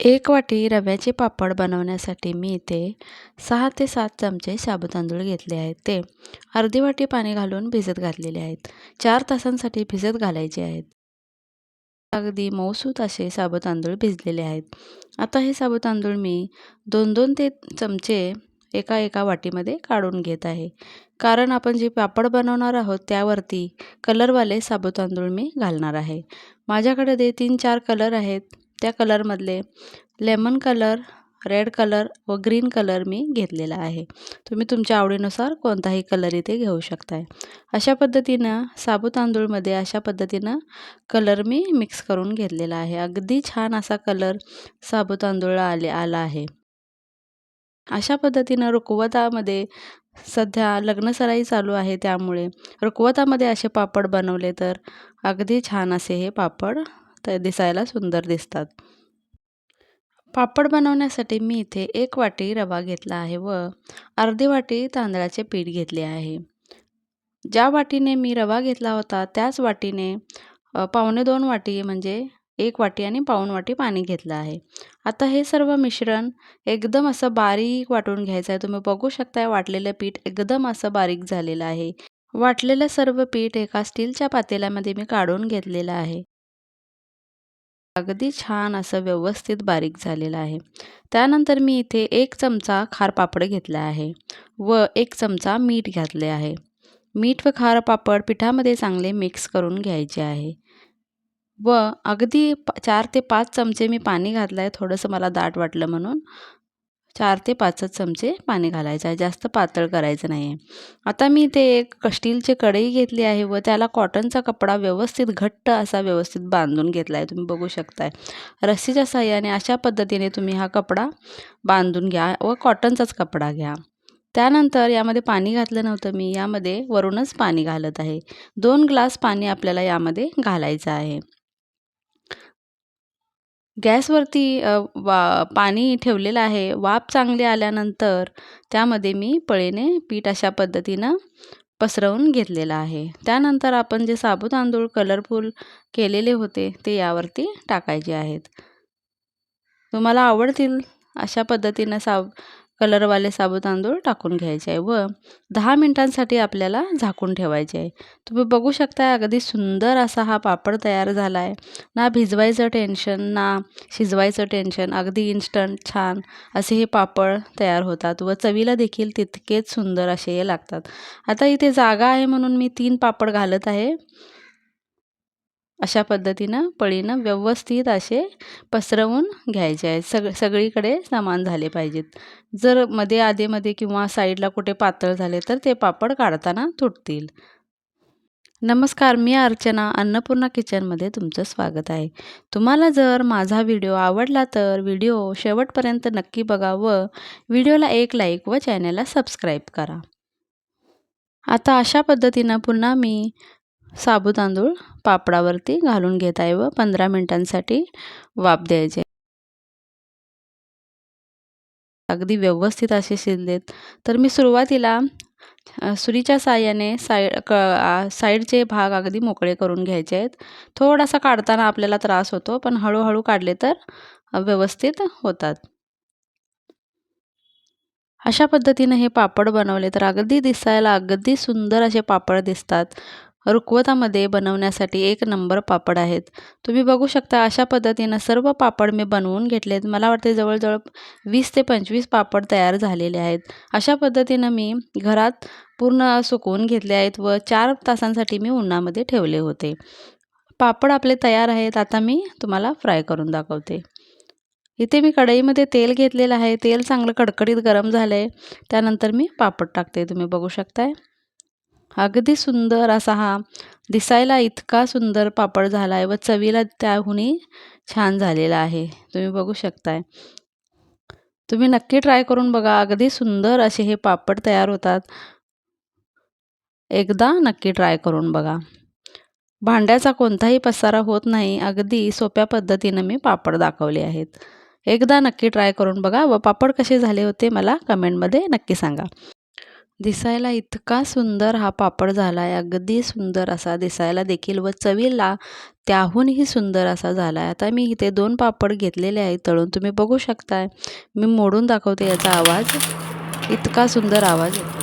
एक वाटी रव्याचे पापड बनवण्यासाठी मी इथे सहा ते सात चमचे साबुत तांदूळ घेतले आहेत. ते अर्धी वाटी पाणी घालून भिजत घातलेले आहेत. चार तासांसाठी भिजत घालायचे आहेत. अगदी मऊसूत असे साबू तांदूळ भिजलेले आहेत. आता हे साबू तांदूळ मी दोन दोन ते चमचे एका एका वाटीमध्ये काढून घेत आहे. कारण आपण जे पापड बनवणार आहोत त्यावरती कलरवाले साबू तांदूळ मी घालणार आहे. माझ्याकडे ते तीन चार कलर आहेत. त्या कलरमधले लेमन कलर रेड कलर व ग्रीन कलर मी घेतलेला आहे. तुम्ही तुमच्या आवडीनुसार कोणताही कलर इथे घेऊ शकताय. अशा पद्धतीनं साबू तांदूळमध्ये अशा पद्धतीनं कलर मी मिक्स करून घेतलेला आहे. अगदी छान असा कलर साबू तांदूळ आले आला आहे. अशा पद्धतीनं रुकवतामध्ये सध्या लग्नसराई चालू आहे त्यामुळे रुकवतामध्ये असे पापड बनवले तर अगदी छान असे हे पापड तर दिसायला सुंदर दिसतात. पापड बनवण्यासाठी मी इथे एक वाटी रवा घेतला आहे व अर्धी वाटी तांदळाचे पीठ घेतले आहे. ज्या वाटीने मी रवा घेतला होता त्याच वाटीने पावणे दोन वाटी म्हणजे एक वाटी आणि पाऊण वाटी पाणी घेतलं आहे. आता हे सर्व मिश्रण एकदम असं बारीक वाटून घ्यायचं आहे. तुम्ही बघू शकताय वाटलेलं पीठ एकदम असं बारीक झालेलं आहे. वाटलेलं सर्व पीठ एका स्टीलच्या पातेल्यामध्ये मी काढून घेतलेलं आहे. अगदी छान असं व्यवस्थित बारीक झालेलं आहे. त्यानंतर मी इथे एक चमचा खार पापड घेतला आहे व एक चमचा मीठ घातले आहे. मीठ व खार पापड पिठामध्ये चांगले मिक्स करून घ्यायचे आहे. व अगदी चार ते पाच चमचे मी पाणी घातलं आहे थोडंसं मला दाट वाटलं म्हणून. चार ते पाचच चमचे पाणी घालायचं आहे. जास्त पातळ करायचं नाही आहे आता मी ते एक स्टीलची कढई घेतली आहे व त्याला कॉटनचा कपडा व्यवस्थित घट्ट असा व्यवस्थित बांधून घेतला आहे तुम्ही बघू शकताय. रस्सीच्या साह्याने अशा पद्धतीने तुम्ही हा कपडा बांधून घ्या व कॉटनचाच कपडा घ्या. त्यानंतर यामध्ये पाणी घातलं नव्हतं मी. यामध्ये वरूनच पाणी घालत आहे. दोन ग्लास पाणी आपल्याला यामध्ये घालायचं आहे. गॅसवरती वा पाणी ठेवलेलं आहे वाफ चांगली आल्यानंतर त्यामध्ये मी पळीने पीठ अशा पद्धतीनं पसरवून घेतलेलं आहे. त्यानंतर आपण जे साबू तांदूळ कलरफुल केलेले होते ते यावरती टाकायचे आहेत. तुम्हाला आवडतील अशा पद्धतीनं साब कलरवाले साबू तांदूळ टाकून घ्यायचे आहे व दहा मिनटांसाठी आपल्याला झाकून ठेवायचे आहे. तुम्ही बघू शकता अगदी सुंदर असा हा पापड तयार झाला आहे ना भिजवायचं टेन्शन ना शिजवायचं टेन्शन अगदी इन्स्टंट छान असे हे पापड तयार होतात व चवीला देखील तितकेच सुंदर असे हे लागतात. आता इथे जागा आहे म्हणून मी तीन पापड घालत आहे. अशा पद्धतीनं पळीनं व्यवस्थित असे पसरवून घ्यायचे आहेत. सग सगळीकडे समान झाले पाहिजेत. जर मध्ये आधेमध्ये किंवा साईडला कुठे पातळ झाले तर ते पापड काढताना तुटतील. नमस्कार मी अर्चना अन्नपूर्णा किचनमध्ये तुमचं स्वागत आहे. तुम्हाला जर माझा व्हिडिओ आवडला तर व्हिडिओ शेवटपर्यंत नक्की बघा व व्हिडिओला एक लाईक व चॅनलला सबस्क्राईब करा. आता अशा पद्धतीनं पुन्हा मी साबू तांदूळ पापडावरती घालून घेत आहे व पंधरा मिनटांसाठी वाफ द्यायचे अगदी व्यवस्थित असे शिजलेत. तर मी सुरुवातीला सुरीच्या साह्याने साईड क साईडचे भाग अगदी मोकळे करून घ्यायचे आहेत. थोडासा काढताना आपल्याला त्रास होतो पण हळूहळू काढले तर व्यवस्थित होतात. अशा पद्धतीनं हे पापड बनवले तर अगदी दिसायला अगदी सुंदर असे पापड दिसतात. रुखवतामध्ये बनवण्यासाठी एक नंबर पापड आहेत. तुम्ही बघू शकता अशा पद्धतीनं सर्व पापड मी बनवून घेतलेत. मला वाटते जवळजवळ वीस ते पंचवीस पापड तयार झालेले आहेत. अशा पद्धतीनं मी घरात पूर्ण सुकवून घेतले आहेत व चार तासांसाठी मी उन्हामध्ये ठेवले होते. पापड आपले तयार आहेत आता मी तुम्हाला फ्राय करून दाखवते. इथे मी कढईमध्ये तेल घेतलेलं आहे. तेल चांगलं कडकडीत गरम झालं आहे त्यानंतर मी पापड टाकते. तुम्ही बघू शकताय. अगदी सुंदर असा हा दिसायला इतका सुंदर पापड झाला आहे व चवीला त्याहूनही छान झालेला आहे. तुम्ही बघू शकताय. तुम्ही नक्की ट्राय करून बघा. अगदी सुंदर असे हे पापड तयार होतात. एकदा नक्की ट्राय करून बघा. भांड्याचा कोणताही पसारा होत नाही. अगदी सोप्या पद्धतीनं मी पापड दाखवले आहेत. एकदा नक्की ट्राय करून बघा व पापड कसे झाले होते मला कमेंटमध्ये नक्की सांगा. दिसायला इतका सुंदर हा पापड झाला आहे अगदी सुंदर असा दिसायला देखील व चवीला त्याहूनही सुंदर असा झाला आहे आता मी इथे दोन पापड घेतलेले आहेत. तळून तुम्ही बघू शकताय. मी मोडून दाखवते याचा आवाज. इतका सुंदर आवाज येतो